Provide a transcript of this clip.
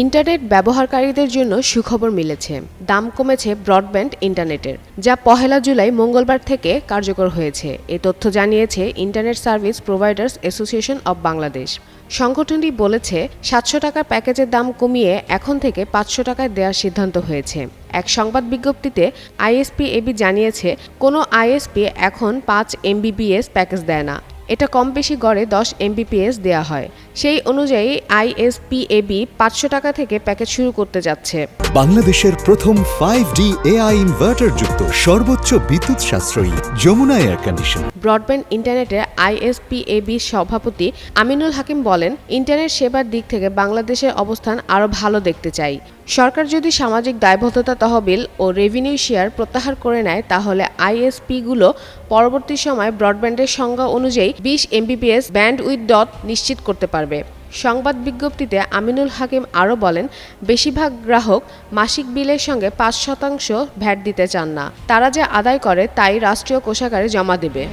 Internet ব্যবহারকারীদের জন্য সুখবর মিলেছে। দাম কমেছে ব্রডব্যান্ড ইন্টারনেটের, যা পহেলা জুলাই মঙ্গলবার থেকে কার্যকর হয়েছে। এ তথ্য জানিয়েছে internet service providers association of Bangladesh. সংগঠনটি বলেছে, সাতশো টাকার প্যাকেজের দাম কমিয়ে এখন থেকে পাঁচশো টাকায় দেওয়ার সিদ্ধান্ত হয়েছে। এক সংবাদ বিজ্ঞপ্তিতে আইএসপি এবি জানিয়েছে, কোনো আইএসপি এখন পাঁচ এমবিবিএস প্যাকেজ দেয় না। এটা কম বেশি গড়ে দশ এমবিপিএস দেওয়া হয়। সেই অনুযায়ী আইএসপিএবি পাঁচশো টাকা থেকে প্যাকেজ শুরু করতে যাচ্ছে। বাংলাদেশের প্রথম ফাইভ ডি এআই ইনভার্টার যুক্ত সর্বোচ্চ বিদ্যুৎ সাশ্রয়ী যমুনা এয়ার কন্ডিশন ব্রডব্যান্ড ইন্টারনেটের আইএসপিএবি সভাপতি আমিনুল হাকিম বলেন, ইন্টারনেট সেবার দিক থেকে বাংলাদেশের অবস্থান আরও ভালো দেখতে চাই। সরকার যদি সামাজিক দায়বদ্ধতা তহবিল ও রেভিনিউ শেয়ার প্রত্যাহার করে নেয়, তাহলে আইএসপিগুলো পরবর্তী সময় ব্রডব্যান্ডের সংজ্ঞা অনুযায়ী বিশ এমবিপিএস ব্যান্ড উইথ ডট নিশ্চিত করতে পারবে। সংবাদ বিজ্ঞপ্তিতে আমিনুল হাকিম আরও বলেন, বেশিরভাগ গ্রাহক মাসিক বিলের সঙ্গে পাঁচ শতাংশ ভ্যাট দিতে চান না। তারা যে আদায় করে তাই রাষ্ট্রীয় কোষাগারে জমা দেবে।